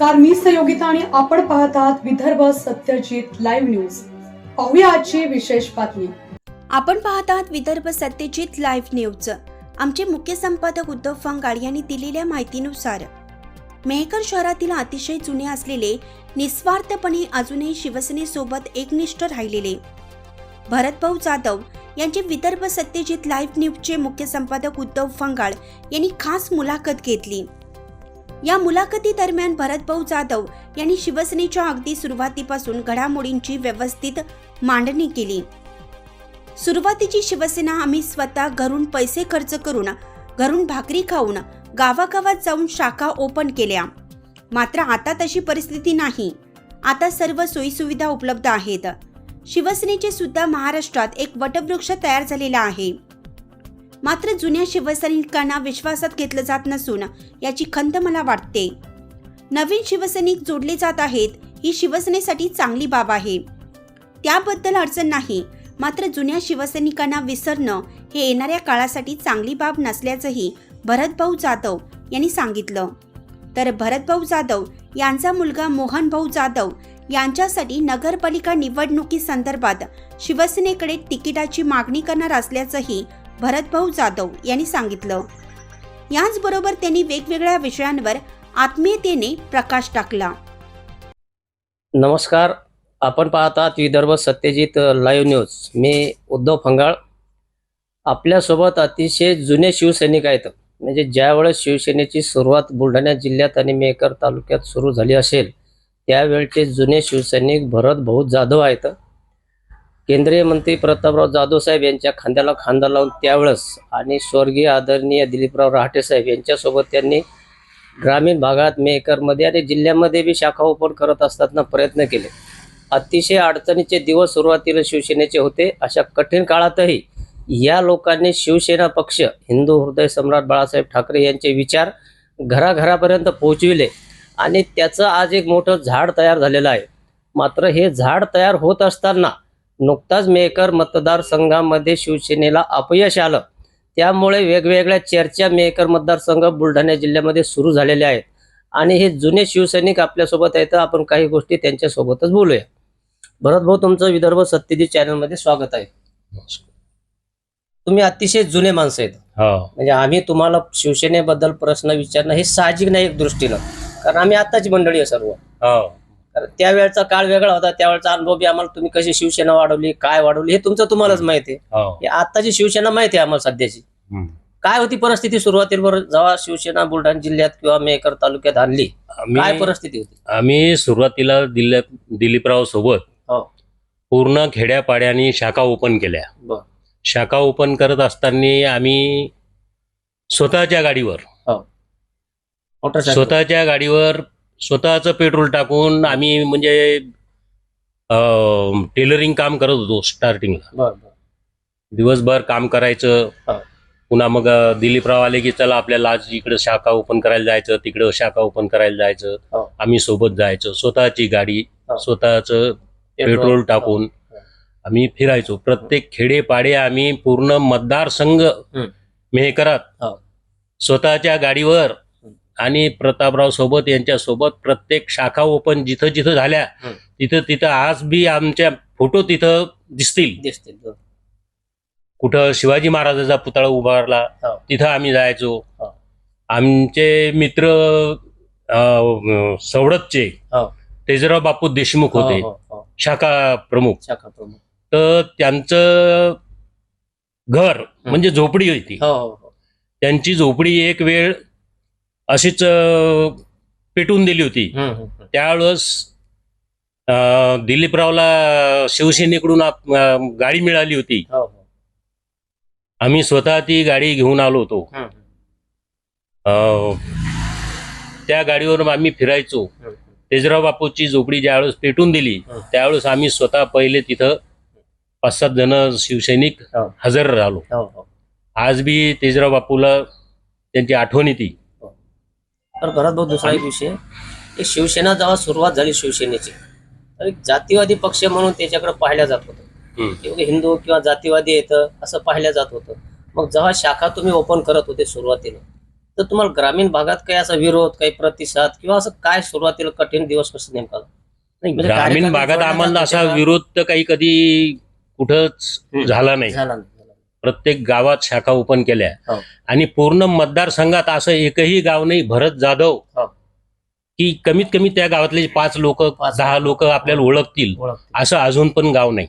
नमस्कार मी सहयोगिता आणि आपण पाहत आहात विदर्भ सत्यजित लाईव्ह न्यूज पाहूया आजची विशेष बातमी. आपण पाहत आहात विदर्भ सत्यजित लाईव्ह न्यूज आमचे मुख्य संपादक उद्धव फंगाड यांनी दिलेल्या माहितीनुसार मेहकर शहरातील अतिशय जुने असलेले निस्वार्थपणे अजूनही शिवसेनेसोबत एकनिष्ठ राहिलेले भरतभाऊ जाधव यांचे विदर्भ सत्यजित लाईव्ह न्यूजचे मुख्य संपादक उद्धव फंगाळ यांनी खास मुलाखत घेतली. या मुलाखती दरम्यान भरतभाऊ जाधव यांनी शिवसेनेच्या अगदी सुरुवातीपासून घडामोडींची व्यवस्थित मांडणी केली. सुरुवातीची शिवसेना आम्ही स्वतः घरून पैसे खर्च करून घरून भाकरी खाऊन गावागावात जाऊन शाखा ओपन केल्या. मात्र आता तशी परिस्थिती नाही. आता सर्व सोयीसुविधा उपलब्ध आहेत. शिवसेनेचे सुद्धा महाराष्ट्रात एक वटवृक्ष तयार झालेला आहे. मात्र जुन्या शिवसैनिकांना विश्वासात घेतलं जात नसून याची खंत मला वाटते. नवीन शिवसैनिक जोडले जात आहेत ही शिवसेनेसाठी चांगली बाब आहे. त्याबद्दल अडचण नाही मात्र जुन्या शिवसैनिकांना विसरणं हे येणाऱ्या काळासाठी चांगली बाब नसल्याचंही भरतभाऊ जाधव यांनी सांगितलं. तर भरतभाऊ जाधव यांचा मुलगा मोहनभाऊ जाधव यांच्यासाठी नगरपालिका निवडणुकीसंदर्भात शिवसेनेकडे तिकिटाची मागणी करणार असल्याचंही भरतभाऊ जाधव यांनी सांगितलं. याचबरोबर त्यांनी वेगवेगळ्या विषयांवर आत्मीयतेने प्रकाश टाकला. नमस्कार. आपण पाहतात विदर्भ सत्यजित लाईव्ह न्यूज मी उद्धव फंगाळ. आपल्यासोबत अतिशय जुने शिवसैनिक आहेत. म्हणजे ज्यावेळेस शिवसेनेची सुरुवात बुलढाणा जिल्ह्यात आणि मेकर तालुक्यात सुरू झाली असेल त्यावेळचे जुने शिवसैनिक भरत भाऊ जाधव आहेत. केंद्रीय मंत्री प्रतापराव जाधव साहेब यांच्या खांद्याला खांदा लावून त्यावेळेस आणि स्वर्गीय आदरणीय दिलीपराव रहाटे साहेब यांच्यासोबत त्यांनी ग्रामीण भागात मेकरमध्ये आणि जिल्ह्यामध्ये बी शाखा ओपन करत असताना प्रयत्न केले. अतिशय अडचणीचे दिवस सुरुवातीला शिवसेनेचे होते. अशा कठीण काळातही या लोकांनी शिवसेना पक्ष हिंदू हृदय सम्राट बाळासाहेब ठाकरे यांचे विचार घराघरापर्यंत पोहोचविले आणि त्याचं आज एक मोठं झाड तयार झालेलं आहे. मात्र हे झाड तयार होत असताना नुकताच मेकर मतदारसंघामध्ये शिवसेनेला अपयश आलं. त्यामुळे वेगवेगळ्या चर्चा मेकर मतदारसंघ बुलढाणा जिल्ह्यामध्ये सुरू झालेल्या आहेत. आणि हे जुने शिवसैनिक आपल्यासोबत आहेत आपण काही गोष्टी त्यांच्यासोबतच बोलूया. भरत भाऊ तुमचं विदर्भ सत्यजित चॅनलमध्ये स्वागत आहे. तुम्ही अतिशय जुने माणसं आहेत. हो. म्हणजे आम्ही तुम्हाला शिवसेनेबद्दल प्रश्न विचारणं हे साहजिक नाही एक दृष्टीनं. कारण आम्ही आत्ताची मंडळी आहे सर्व. हो. त्यावेळचा काळ वेगळा होता. त्यावेळचा अनुभव बी आम्हाला तुम्ही कशी शिवसेना वाढवली काय वाढवली हे तुमचं तुम्हालाच माहिती आहे. हो. हे आत्ताची शिवसेना माहिती आहे आम्हाला सध्याची. काय होती परिस्थिती सुरुवातीला जेव्हा शिवसेना बुलढाणा जिल्ह्यात किंवा मेकर तालुक्यात आणली? काय परिस्थिती होती? आम्ही सुरुवातीला दिल्ल्या दिलीपराव सोबत हो. पूर्ण खेड्यापाड्यानी शाखा ओपन केल्या. शाखा ओपन करत असताना आम्ही स्वतःच्या गाडीवर मोटरसायकल. स्वतःच्या गाडीवर स्वतःचं पेट्रोल टाकून आम्ही म्हणजे अं, टेलरिंग काम करत होतो स्टार्टिंगला बर बर दिवसभर काम करायचं हा. पुन्हा मग अं, दिलीपराव आले की चला आपल्याला आज इकडे शाखा ओपन करायला जायचं तिकडं शाखा ओपन करायला जायचं. आम्ही सोबत जायचो स्वतःची गाडी हा. स्वतःच पेट्रोल टाकून आम्ही फिरायचो प्रत्येक खेडेपाडे आम्ही पूर्ण मतदारसंघ मेहकरात हो. स्वतःच्या गाडीवर. आणि प्रतापराव सोबत यांच्या सोबत प्रत्येक शाखा ओपन जिथं जिथं झाल्या. तिथं तिथं आज बी आमच्या फोटो तिथं दिसतील दिसतील. कुठं शिवाजी महाराजाचा पुतळा उभारला हो. तिथं आम्ही जायचो हो. आमचे मित्र सवडतचे हो. तेजराव बापू देशमुख होते. शाखा प्रमुख शाखा प्रमुख तर त्यांचं घर म्हणजे झोपडी होती त्यांची झोपडी एक वेळ अशीच पेटून दिली होती. त्यावेळेस अं, दिलीपरावला शिवसेनेकडून गाडी मिळाली होती. हो हो. आम्ही स्वतः ती गाडी घेऊन आलो होतो. त्या गाडीवर आम्ही फिरायचो. तेजराव बापूची झोपडी ज्यावेळेस पेटून दिली. त्यावेळेस आम्ही स्वतः पहिले तिथं पाच सात जण शिवसैनिक हो. हजर राहिलो. आज बी तेजराव बापूला त्यांची आठवण येते. तर घरात भाऊ दुसरा एक विषय की शिवसेना जेव्हा सुरुवात झाली शिवसेनेची तर एक जातीवादी पक्ष म्हणून त्याच्याकडे पाहिल्या जात होतं. किंवा हिंदू किंवा जातीवादी येतं असं पाहिलं जात होतं मग जेव्हा शाखा तुम्ही ओपन करत होते सुरुवातीला तर तुम्हाला ग्रामीण भागात काही असा विरोध काही प्रतिसाद किंवा असं काय सुरुवातीला कठीण दिवस कसं नेमका म्हणजे ग्रामीण भागात आम्हाला असा? विरोध तर काही कधी कुठंच हम्म. झाला नाही झाला नाही झाला नाही. प्रत्येक गावात शाखा ओपन केल्या हो. आणि पूर्ण मतदारसंघात असं एकही गाव नाही भरत जाधव हो. की कमीत कमी त्या गावातले पाच लोक दहा लोक आपल्याला ओळखतील ओळख असं अजून पण गाव नाही.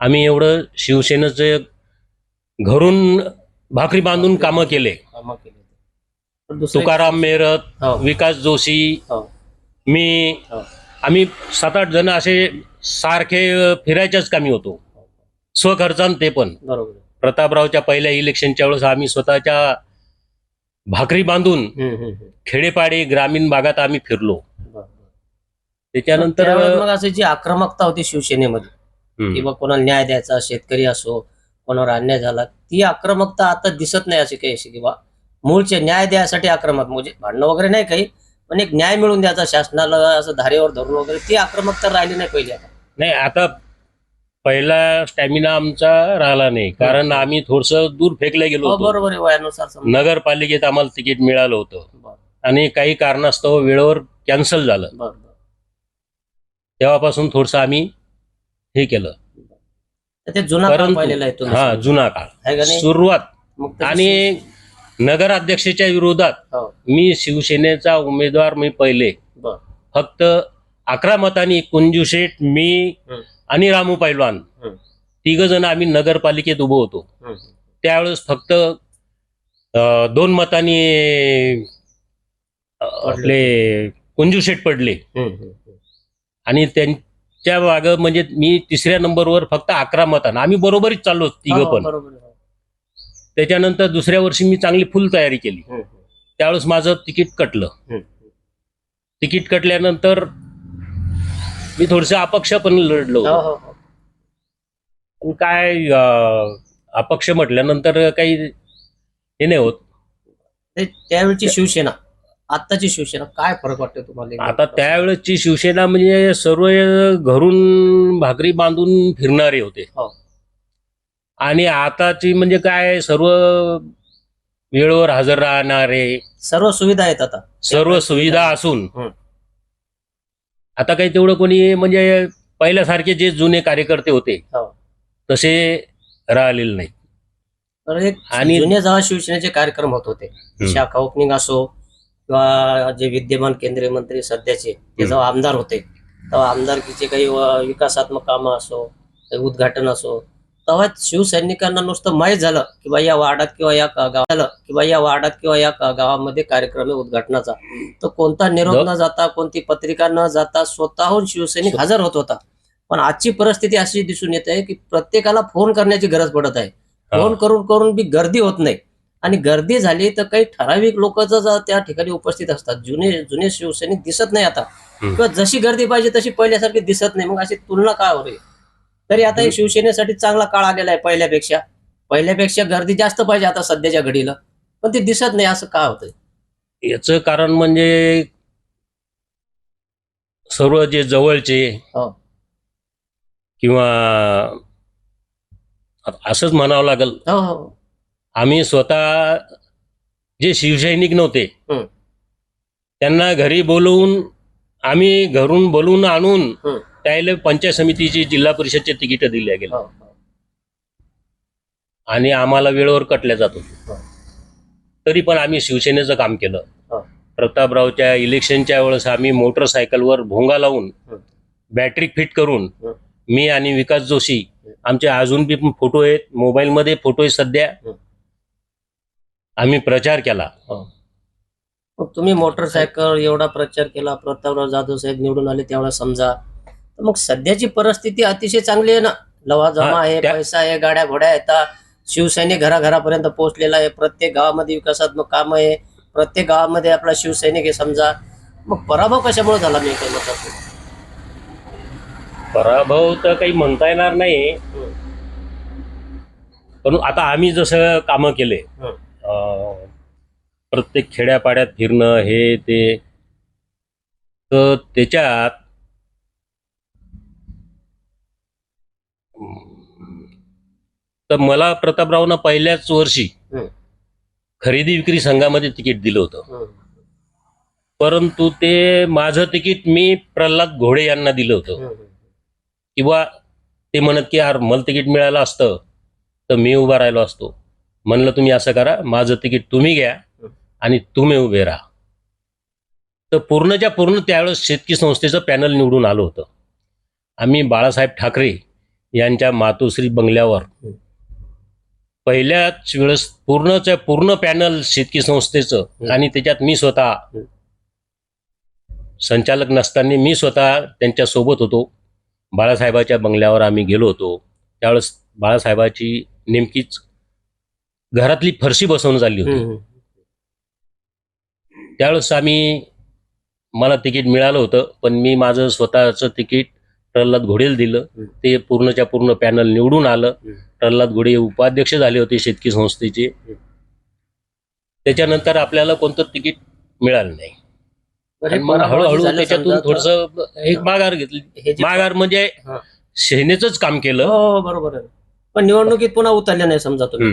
आम्ही एवढं शिवसेनेचं घरून भाकरी बांधून कामं केले तुकाराम मेरत हो. विकास जोशी. मी. आम्ही सात आठ जण असे सारखे फिरायच्याच कामी होतो स्वखर्चान ते पण बरोबर. प्रतापरावच्या पहिल्या इलेक्शनच्या वेळेस आम्ही स्वतःच्या भाकरी बांधून. खेडेपाडे ग्रामीण भागात आम्ही फिरलो. त्याच्यानंतर त्यावेळेस मग असं जी आक्रमकता होती शिवसेनेमध्ये हम्म. किंवा कोणाला न्याय द्यायचा शेतकरी असो कोणावर अन्याय झाला ती आक्रमकता आता दिसत नाही अशी काही अशी किंवा मूळचे न्याय द्यायसाठी आक्रमक म्हणजे भांडणं वगैरे नाही काही पण एक न्याय मिळून द्यायचा शासनाला असं धारेवर धरून वगैरे ती आक्रमकता राहिली नाही पहिली आता नाही आता पहिला स्टॅमिना आमचा राहिला नाही. कारण आम्ही थोडस दूर फेकले गेलो हो, होतो. बरोबर आहे वयानुसार समजा. नगरपालिकेत आम्हाला तिकीट मिळालं होतं. बरं, आणि काही कारणास्तव वेळेवर कॅन्सल झालं. बरं, बरं. तेव्हापासून थोडस आम्ही हे केलं. तर ते जुना काळ परंतु- पाहिलेला आहे तुम्ही हा जुना काळ. आहे का नाही? सुरुवात. मग तशी- आणि नगराध्यक्षाच्या विरोधात हो, मी शिवसेनेचा उमेदवार मी पहिले. बरं. फक्त अकरा मतांनी कुंजू शेठ मी हं. आणि रामू पैलवान हं. तिघ जण आम्ही नगरपालिकेत उभं होतो. त्यावेळेस फक्त अं, दोन मतांनी अं, आपले कुंजू शेठ पडले. आणि त्यांच्या माग म्हणजे मी तिसऱ्या नंबरवर फक्त अकरा मतांना आम्ही बरोबरीच चाललो तिघ हो, पण बरोबर आहे. त्याच्यानंतर दुसऱ्या वर्षी मी चांगली फुल तयारी केली त्यावेळेस माझं तिकीट कटलं. तिकीट कटल्यानंतर मी थोडस अपक्ष पण लढलो हो, होतो. हो, हो. पण काय अं, अपक्ष म्हटल्यानंतर काही हे नाही होत ते त्यावेळची शिवसेना आत्ताची शिवसेना काय फरक वाटतो तुम्हाला आता त्यावेळेसची शिवसेना म्हणजे सर्व घरून भाकरी बांधून फिरणारे होते हो. आणि आताची म्हणजे काय सर्व वेळेवर हजर राहणारे सर्व सुविधा आहेत आता सर्व सुविधा असून हं. आता काही तेवढं कोणी म्हणजे पहिल्यासारखे जे जुने कार्यकर्ते होते हो. तसे राहिलेले नाही तर आणि- जुने जेव्हा शिवसेनेचे कार्यक्रम होत होते शाखा ओपनिंग असो किंवा जे विद्यमान केंद्रीय मंत्री सध्याचे ते. जेव्हा आमदार होते तेव्हा आमदारकीचे काही विकासात्मक कामं असो काही उद्घाटन असो तेव्हा शिवसैनिकांना नुसतं माहीत झालं की बा या वार्डात किंवा या गावात झालं किंवा या वार्डात किंवा या गावामध्ये कार्यक्रम आहे उद्घाटनाचा. तर कोणता निरोप न जाता कोणती पत्रिका न जाता स्वतःहून शिवसैनिक हजर होत होता. पण आजची परिस्थिती अशी दिसून येत आहे की प्रत्येकाला फोन करण्याची गरज पडत आहे. फोन. करून करून बी गर्दी होत नाही. आणि गर्दी झाली तर काही ठराविक लोक त्या ठिकाणी उपस्थित असतात. जुने जुने शिवसैनिक दिसत नाही आता. किंवा जशी गर्दी पाहिजे तशी पहिल्यासारखी दिसत नाही. मग अशी तुलना काय होईल तरी आता शिवसेनेसाठी चांगला काळ आलेला आहे पहिल्यापेक्षा पहिल्यापेक्षा गर्दी जास्त पाहिजे आता सध्याच्या घडीला पण ते दिसत नाही असं काय होतंय याचं कारण म्हणजे सर्व जे जवळचे हो. किंवा असंच म्हणावं लागेल हो हो आम्ही स्वतः जे शिवसैनिक नव्हते. त्यांना घरी बोलवून आम्ही घरून बोलवून आणून. त्याला पंचायत समितीची जिल्हा परिषदचे तिकीट दिल्या गेले. आणि आम्हाला वेळेवर कटल्या जात होते. तरी पण आम्ही शिवसेनेचं काम केलं. प्रतापरावच्या इलेक्शनच्या वेळेस आम्ही मोटरसायकलवर भोंगा लावून. बॅटरी फिट करून. मी आणि विकास जोशी. आमचे अजून बी फोटो आहेत मोबाईलमध्ये फोटो आहेत सध्या. आम्ही प्रचार केला तुम्ही मोटरसायकल एवढा प्रचार केला प्रतापराव जाधव साहेब निवडून आले तेवढा समजा मग सध्याची परिस्थिती अतिशय चांगली आहे ना. लवाजमा हा, आहे त्या- पैसा आहे गाड्या घोड्या येतात शिवसैनिक घराघरापर्यंत पोहोचलेला आहे. प्रत्येक गावामध्ये विकासात्मक काम आहे. प्रत्येक गावामध्ये आपला शिवसैनिक आहे समजा. मग पराभव कशामुळे झाला मी काही म्हणतात पराभव तर काही म्हणता येणार नाही. पण आता आम्ही जसं कामं केले हं. अं, प्रत्येक खेड्यापाड्यात फिरणं हे ते तर त्याच्यात तर मला प्रतापरावनं पहिल्याच वर्षी. खरेदी विक्री संघामध्ये तिकीट दिलं होतं. परंतु ते माझं तिकीट मी प्रल्हाद घोडे यांना दिलं होतं. किंवा ते म्हणत की यार मला तिकीट मिळालं असतं तर मी उभा राहिलो असतो. म्हणलं तुम्ही असं करा माझं तिकीट तुम्ही घ्या आणि तुम्ही उभे राहा. तर पूर्णच्या पूर्ण त्यावेळेस शेतकी संस्थेचं पॅनल निवडून आलं होतं. आम्ही बाळासाहेब ठाकरे यांच्या मातोश्री बंगल्यावर पहिल्याच वेळेस पूर्णच्या पूर्ण पॅनल शेतकी संस्थेचं आणि त्याच्यात मी स्वतः संचालक नसताना मी स्वतः त्यांच्यासोबत होतो. बाळासाहेबाच्या बंगल्यावर आम्ही गेलो होतो. त्यावेळेस बाळासाहेबाची नेमकीच घरातली फरशी बसवून झाली होती. त्यावेळेस आम्ही मला तिकीट मिळालं होतं पण मी माझं स्वतःचं तिकीट प्रल्हाद घोडेला दिलं. ते पूर्णच्या पूर्ण पॅनल निवडून आलं. प्रल्हाद घोडे उपाध्यक्ष झाले होते शेतकी संस्थेचे. त्याच्यानंतर आपल्याला कोणतं तिकीट मिळालं नाही. आणि मग हळूहळू त्याच्यातून थोडस एक माघार घेतली. हे माघार म्हणजे. सेनेचंच काम केलं. हो बरोबर आहे. पण निवडणुकीत पुन्हा उतरले नाही समजा तुम्ही.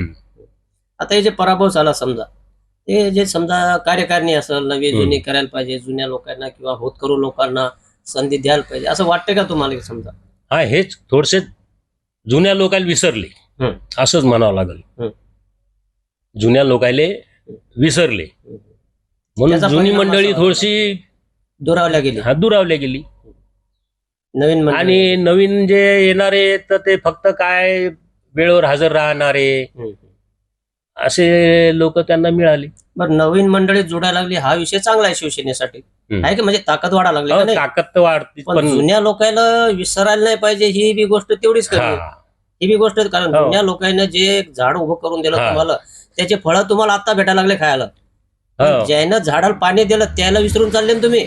आता हे जे पराभव झाला समजा ते जे समजा कार्यकारिणी असेल नवी. जुनी करायला पाहिजे जुन्या लोकांना किंवा होतकरू लोकांना संधी द्यायला पाहिजे असं वाटतं का तुम्हाला समजा? हा हेच थोडसे जुन्या लोकांना विसरले. असंच म्हणावं लागेल. जुन्या लोकांले विसरले म्हणून जुनी मंडळी थोडीशी दुरावल्या गेली हात दुरावल्या गेली नवीन. आणि नवीन जे येणारे तर ते फक्त काय वेळेवर हजर राहणारे. असे लोक त्यांना मिळाले बरं नवीन मंडळी जोडायला लागली हा विषय चांगला आहे शिवसेनेसाठी. आहे की म्हणजे ताकद वाढायला लागली हो? ताकद तर वाढते जुन्या लोकांना विसरायला नाही पाहिजे ही बी गोष्ट तेवढीच हा बी गोष्ट कारण हो. जुन्या लोकांना जे एक झाड उभं करून दिलं हा. तुम्हाला त्याचे फळं तुम्हाला आता भेटायला लागले खायला पण हो. ज्यानं झाडाला पाणी दिलं त्याला विसरून चालले ना तुम्ही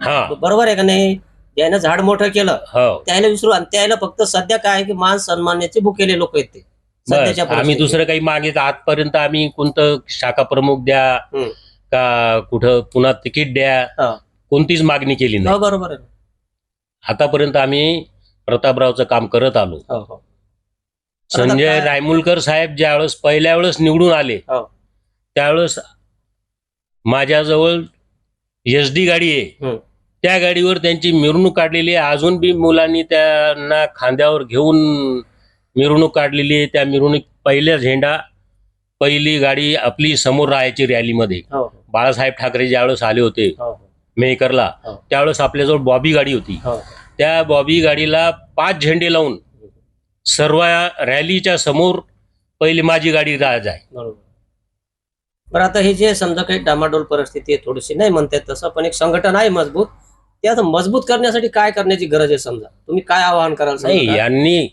हा बरोबर आहे का नाही ज्यानं झाड मोठं केलं हो त्याला विसरू आणि त्याला फक्त सध्या काय आहे की मान सन्मानाचे भुकेले लोक आहेत ते बस, सध्याच्या आम्ही. दुसरं काही मागित आजपर्यंत आम्ही कोणतं शाखा प्रमुख द्या हम्म. का कुठं पुन्हा तिकीट द्या हा. कोणतीच मागणी केली हो नाही बरोबर आहे आतापर्यंत आम्ही प्रतापरावचं काम करत आलो. हो हो. संजय रायमुलकर साहेब ज्यावेळेस पहिल्या वेळेस निवडून आले हो. त्यावेळेस माझ्याजवळ एस डी गाडी आहे. हम्म. त्या गाडीवर त्यांची मिरवणूक काढलेली आहे. अजून बी मुलांनी त्यांना खांद्यावर घेऊन मिरवणूक काढलेली आहे. त्या मिरवणूक पहिल्या झेंडा पहिली गाडी आपली समोर राहायची रॅलीमध्ये. हो हो. बाळासाहेब ठाकरे ज्यावेळेस आले होते हो. मेहकरला हो. त्यावेळेस आपल्याजवळ बॉबी गाडी होती. हो. त्या बॉबी गाडीला पाच झेंडे लावून सर्व रॅलीच्या समोर पहिली माझी गाडी राज आहे बरोबर बरं आता हे जे समजा काही डामाडोल परिस्थिती आहे थोडीशी नाही म्हणतायत तसं पण एक संघटन आहे मजबूत ते आता मजबूत करण्यासाठी काय करण्याची गरज आहे समजा तुम्ही काय आवाहन कराल नाही? यांनी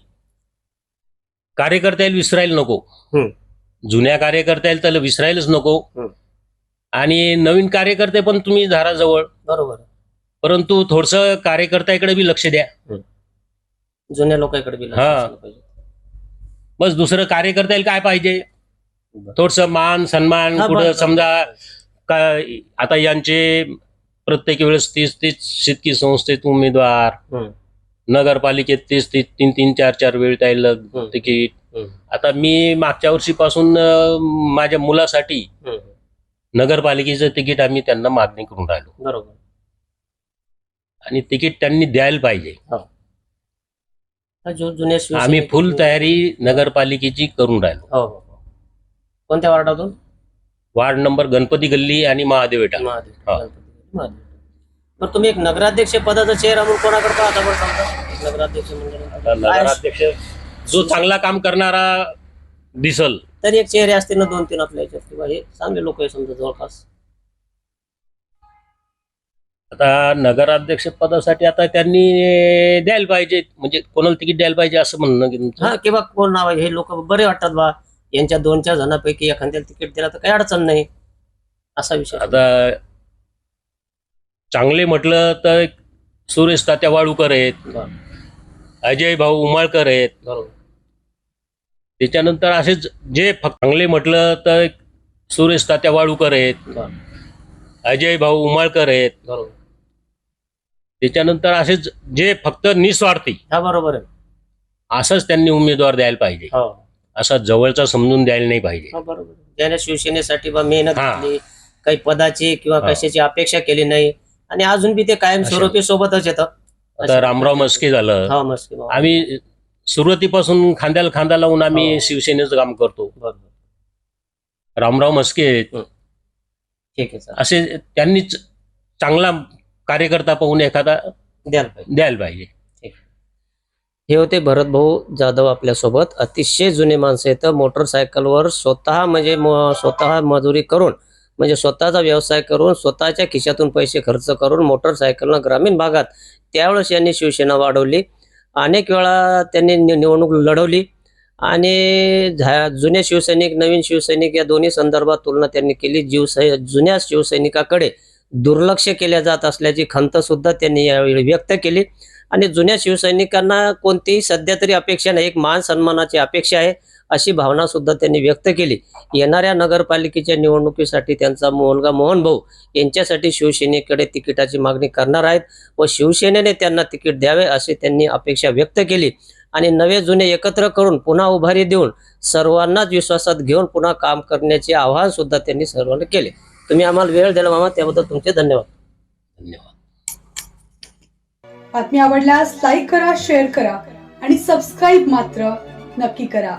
कार्यकर्त्याला विसरायला नको हम्म. जुन्या कार्यकर्त्याला त्याला विसरायलाच नको हम्म. आणि नवीन कार्यकर्ते पण तुम्ही धाराजवळ बरोबर आहे. परंतु थोडस कार्यकर्त्याकडे बी लक्ष द्या जुन्या लोकांकडे बी लक्ष हा. असलं पाहिजे. बस दुसरं कार्यकर्त्याला काय पाहिजे थोडस मान सन्मान हा, कुठं. समजा काय आता यांचे प्रत्येक वेळेस तीस तीस शेतकी संस्थेत उमेदवार हम्म. नगरपालिकेत तीस तीस तीन तीन चार चार वेळ त्याला हम्म. तिकीट हम्म. आता मी मागच्या वर्षीपासून अं, माझ्या मुलासाठी हम्म. नगरपालिकेचं तिकीट आम्ही त्यांना मागणी करून राहिलो बरोबर आणि तिकीट त्यांनी द्यायला पाहिजे. हा, जु- आम्ही फुल तयारी नगरपालिकेची करून राहिलो. हो हो हो. कोणत्या वार्डातून? वार्ड नंबर गणपती गल्ली आणि महादेव विटा. महादेव हा. गणपती. महादेव. बरं तुम्ही एक नगराध्यक्ष पदाचा चेहरा म्हणून कोणाकडे पाहता बरं समजा एक नगराध्यक्ष मंडळ नगराध्यक्ष जो चांगला काम करणारा दिसल. तरी एक चेहरे असतील ना दोन तीन आपल्या याच्यात. किंवा हे चांगले लोक आहे समजा जवळपास. आता नगराध्यक्ष पदासाठी आता त्यांनी द्यायला पाहिजे. म्हणजे कोणाला तिकीट द्यायला पाहिजे असं म्हणणं की तुमचं? हा किंवा कोण नाव आहे? हे लोक बरे वाटतात बा. यांच्या दोन चार जणांपैकी एखाद्याला तिकीट दिला तर काही अडचण नाही. असा विषय. आता चांगले म्हटलं तर सुरेश तात्या वाळूकर आहेत. बरं. अजय भाऊ उमाळकर आहेत. बरोबर. त्याच्यानंतर असेच जे फक्त चांगले म्हटलं तर सुरेश तात्या वाळूकर आहेत. बरं. अजय भाऊ उमाळकर आहेत. बरोबर. त्याच्यानंतर असेच जे फक्त निस्वार्थी हा बरोबर आहे. असंच त्यांनी उमेदवार द्यायला पाहिजे. हो. असा जवळचा समजून द्यायला नाही पाहिजे. हा, बरोबर ज्याने शिवसेनेसाठी बा मेहनत हा. काही पदाची किंवा हा. कशाची अपेक्षा केली नाही आणि अजून बी ते कायमस्वरूपी सोबतच येतं. आता रामराव मस्के झालं. हा मस्के भाऊ. आम्ही सुरुवातीपासून खांद्याला खांदा लावून आम्ही हो. शिवसेनेचं काम करतो. बरोबर. रामराव मस्के ठीक आहे सर. असे त्यांनीच चांगला कार्यकर्ता पाहून एखादा द्यायला पाहिजे. द्यायला पाहिजे. हे होते भरत भाऊ जाधव आपल्यासोबत. अतिशय जुने माणसं येतं मोटरसायकलवर स्वतः म्हणजे म- स्वतः मजुरी करून म्हणजे स्वतःचा व्यवसाय करून स्वतःच्या खिशातून पैसे खर्च करून मोटरसायकलनं ग्रामीण भागात त्यावेळेस यांनी शिवसेना वाढवली. अनेक वेळा त्यांनी निवडणूक लढवली. आणि झा जुने शिवसैनिक नवीन शिवसैनिक या दोन्ही संदर्भात तुलना त्यांनी केली. जीव जुन्या शिवसैनिकाकडे दुर्लक्ष केल्या जात असल्याची खंत सुद्धा त्यांनी यावेळी व्यक्त केली. आणि जुन्या शिवसैनिकांना कोणतीही सध्या तरी अपेक्षा नाही एक मान सन्मानाची अपेक्षा आहे अशी भावना सुद्धा त्यांनी व्यक्त केली. येणाऱ्या नगरपालिकेच्या निवडणुकीसाठी त्यांचा मुलगा मोहन भाऊ यांच्यासाठी शिवसेनेकडे तिकिटाची मागणी करणार आहेत व शिवसेनेने त्यांना तिकीट द्यावे अशी त्यांनी अपेक्षा व्यक्त केली. आणि नवे जुने एकत्र करून पुन्हा उभारी देऊन सर्वांनाच विश्वासात घेऊन पुन्हा काम करण्याचे आवाहन सुद्धा त्यांनी सर्वांना केले. तुम्ही आम्हाला वेळ दिला मामा त्याबद्दल तुमचे धन्यवाद. धन्यवाद. बातमी आवडल्यास लाईक करा शेअर करा आणि सबस्क्राईब मात्र नक्की करा.